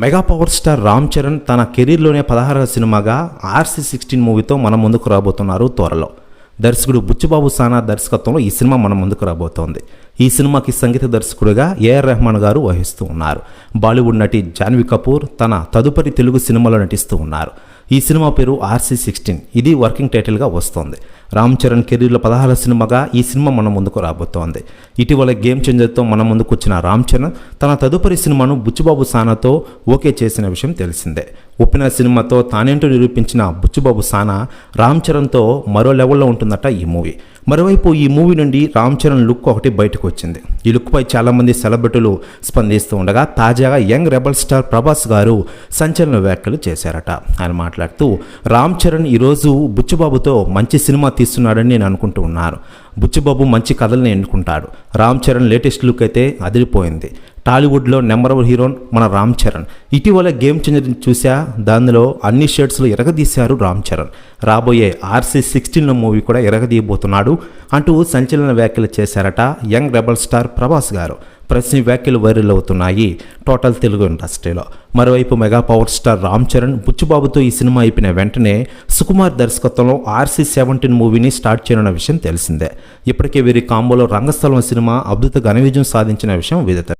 Mega power star Ram Charan తన కెరీర్లోనే పదహారవ సినిమాగా ఆర్సీ సిక్స్టీన్ మూవీతో మన ముందుకు రాబోతున్నారు త్వరలో. దర్శకుడు బుచ్చిబాబు సానా దర్శకత్వంలో ఈ సినిమా మన ముందుకు రాబోతోంది. ఈ సినిమాకి సంగీత దర్శకుడిగా ఏఆర్ రెహమాన్ గారు వహిస్తూ ఉన్నారు. బాలీవుడ్ నటి జాన్వీ కపూర్ తన తదుపరి తెలుగు సినిమాలో నటిస్తూ ఉన్నారు. ఈ సినిమా పేరు ఆర్సీ సిక్స్టీన్. ఇది వర్కింగ్ టైటిల్గా వస్తోంది. రామ్ చరణ్ కెరీర్లో పదహారు సినిమాగా ఈ సినిమా మన ముందుకు రాబోతోంది. ఇటీవల గేమ్ చేంజర్తో మన ముందుకు వచ్చిన రామ్ చరణ్ తన తదుపరి సినిమాను బుచ్చుబాబు సానాతో ఓకే చేసిన విషయం తెలిసిందే. ఉప్పిన సినిమాతో తానేంటో నిరూపించిన బుచ్చుబాబు సానా రామ్ చరణ్తో మరో లెవెల్లో ఉంటుందట ఈ మూవీ. మరోవైపు ఈ మూవీ నుండి రామ్ చరణ్ లుక్ ఒకటి బయటకు వచ్చింది. ఈ లుక్పై చాలామంది సెలబ్రిటీలు స్పందిస్తూ ఉండగా తాజాగా యంగ్ రెబల్ స్టార్ ప్రభాస్ గారు సంచలన వ్యాఖ్యలు చేశారట. ఆయన మాట్లాడుతూ రామ్ చరణ్ ఈరోజు బుచ్చుబాబుతో మంచి సినిమా తీస్తున్నాడని నేను అనుకుంటూ ఉన్నాను. బుచ్చిబాబు మంచి కథల్ని ఎన్నుకుంటాడు. రామ్ చరణ్ లేటెస్ట్ లుక్ అయితే అదిరిపోయింది. టాలీవుడ్లో నెంబర్ వన్ హీరోన్ మన రామ్ చరణ్. ఇటీవల గేమ్ చేంజర్ చూసా దానిలో అన్ని షేడ్స్లో ఎరగదీశారు రామ్ చరణ్. రాబోయే ఆర్సీ సిక్స్టీన్ మూవీ కూడా ఎరగదీయబోతున్నాడు అంటూ సంచలన వ్యాఖ్యలు చేశారట యంగ్ రెబల్ స్టార్ ప్రభాస్ గారు. ప్రశ్న వ్యాఖ్యలు వైరల్ అవుతున్నాయి. టోటల్ తెలుగు ఇండస్ట్రీలో. మరోవైపు mega power star Ram Charan బుచ్చుబాబుతో ఈ సినిమా అయిపోయిన వెంటనే సుకుమార్ దర్శకత్వంలో ఆర్సీ సెవెంటీన్ మూవీని స్టార్ట్ చేయనున్న విషయం తెలిసిందే. ఇప్పటికే వీరి కాంబోలో రంగస్థలం సినిమా అద్భుత ఘన విజయం సాధించిన విషయం విదిత